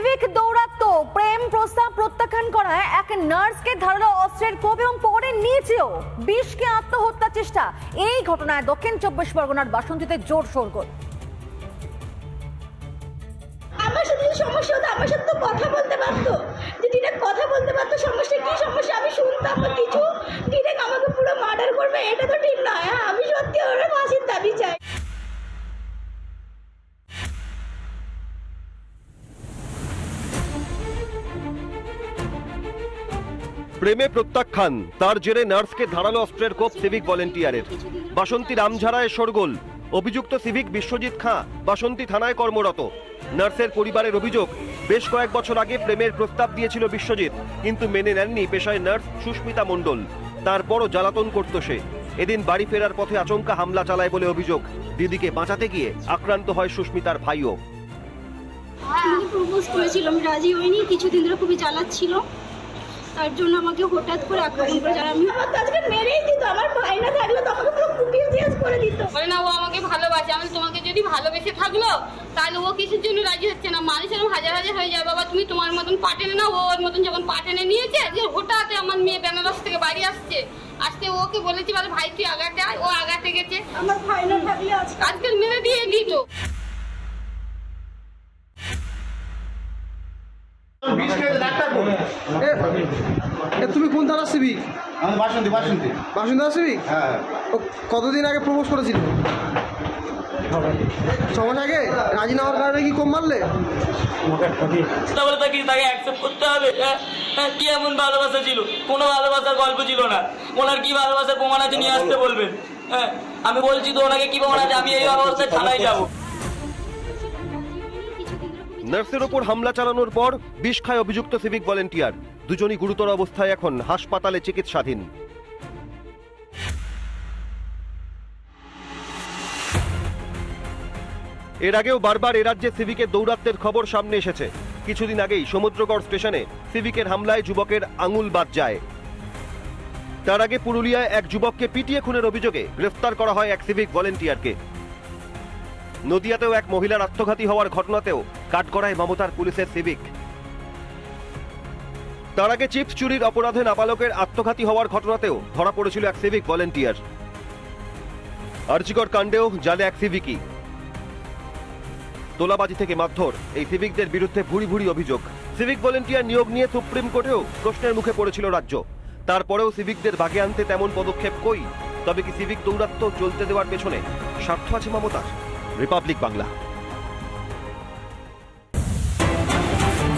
Civic দৌরাত্ম প্রেম প্রস্তাব প্রত্যাখ্যান করায় এক নার্সকে ধারালো অস্ত্রের কোপ এবং পরে নিচেও বিষকে আত্মহত্যা চেষ্টা। এই ঘটনায় দক্ষিণ চব্বিশ পরগনার বাসন্তীতে জোর শোরগোল। আমার সাথে সমস্যা হতো, আমার সাথে কথা বলতে পারতো। যে কথা বলতে পারতো, সমস্যা কি সমস্যা আমি শুনতাম কিছু। আমাকে পুরো মার্ডার করবে, এটা তো ঠিক নয় হ্যাঁ। প্রেমে প্রত্যাখ্যান। তার জেরে নার্সকে ধারালো অস্ত্রের কোপ সিভিক ভলেন্টিয়ারের। বাসন্তী রামঝাড়ায় সরগোল অভিযুক্ত সিভিক বিশ্বজিৎ খাঁ বাসন্তী থানায় কর্মরত। নার্সের পরিবারের অভিযোগ, বেশ কয়েক বছর আগে প্রেমের প্রস্তাব দিয়েছিল বিশ্বজিৎ, কিন্তু মেনে নেননি পেশায় নার্স সুস্মিতা মণ্ডল। তারপরও জ্বালাতন করত সে। এদিন বাড়ি ফেরার পথে আচমকা হামলা চালায় বলে অভিযোগ। দিদিকে বাঁচাতে গিয়ে আক্রান্ত হয় সুস্মিতার ভাইও। প্রপোজ করেছিল আমি রাজি হইনি, কিছুদিন ধরে খুবই জ্বালাচ্ছিল। তার জন্য আমাকে হঠাৎ করে আক্রমণ করে যারা আমি আমার তো আজকে মেরেই দিত আমার ভাই না থাকলে তো আমাকে পুরো কুপিয়ে শেষ করে দিত। বলে না ও আমাকে ভালোবাসে আমি তোমাকে যদি ভালোবেসে থাকল তাহলে ও কিসের জন্য রাজি হচ্ছে না। মানুষ এরকম হাজার হাজার হয়ে যায়। বাবা তুমি তোমার মতন পাটেনে না ও ওর মতন যখন পাটেনে নিয়েছে যে হঠাৎ আমার মেয়ে বেনারস থেকে বাড়ি আসছে। আসতে ওকে বলেছি বলে ভাই তুই আগাতে আয় ও আগাতে গেছে। আমার ভাই না থাকলে আজকে আজকাল মেরে দিয়ে দিত। তুমি কোন থানার সিভিক? আমাদের বাসন্তী বাসন্তী। বাসিন্দা সিভিক? হ্যাঁ কতদিন আগে প্রপোজ করেছিল? ছ মাস আগে? রাজি না হওয়ার কারণে কি কম মারলে? তাহলে তাকে তাকে অ্যাকসেপ্ট করতে হবে হ্যাঁ? হ্যাঁ, কি এমন ভালোবাসা ছিল? কোনো ভালোবাসার গল্প ছিল না। ওনার কি ভালোবাসার প্রমাণ আছে নিয়ে আসতে বলবেন হ্যাঁ? আমি বলছি তো ওনাকে কি প্রমাণ আছে? আমি এই অবস্থায় থানায় যাব। নার্সের ওপর হামলা চালানোর পর বিষ খায় অভিযুক্ত সিভিক ভলেন্টিয়ার। দুজনই গুরুতর অবস্থায় এখন হাসপাতালে চিকিৎসাধীন। এর আগেও বারবার এ রাজ্যে সিভিকের দৌরাত্মের খবর সামনে এসেছে। কিছুদিন আগেই সমুদ্রগড় স্টেশনে সিভিকের হামলায় যুবকের আঙুল বাদ যায়। তার আগে পুরুলিয়ায় এক যুবককে পিটিয়ে খুনের অভিযোগে গ্রেফতার করা হয় এক সিভিক ভলেন্টিয়ারকে। নদিয়াতেও এক মহিলার আত্মঘাতী হওয়ার ঘটনাতেও কাঠগড়ায় মমতার পুলিশের সিভিক। তার আগে চিপস চুরির অপরাধে নাবালকের আত্মঘাতী হওয়ার ঘটনাতেও ধরা পড়েছিল এক সিভিক ভলেন্টিয়ার। আর্জিকর কাণ্ডেও জালে এক সিভিকই। তোলাবাজি থেকে মারধর, এই সিভিকদের বিরুদ্ধে ভুরি ভুরি অভিযোগ। সিভিক ভলেন্টিয়ার নিয়োগ নিয়ে সুপ্রিম কোর্টেও প্রশ্নের মুখে পড়েছিল রাজ্য। তারপরেও সিভিকদের ভাগে আনতে তেমন পদক্ষেপ কই? তবে কি সিভিক দৌরাত্ম্য চলতে দেওয়ার পেছনে স্বার্থ আছে মমতার? রিপাবলিক বাংলা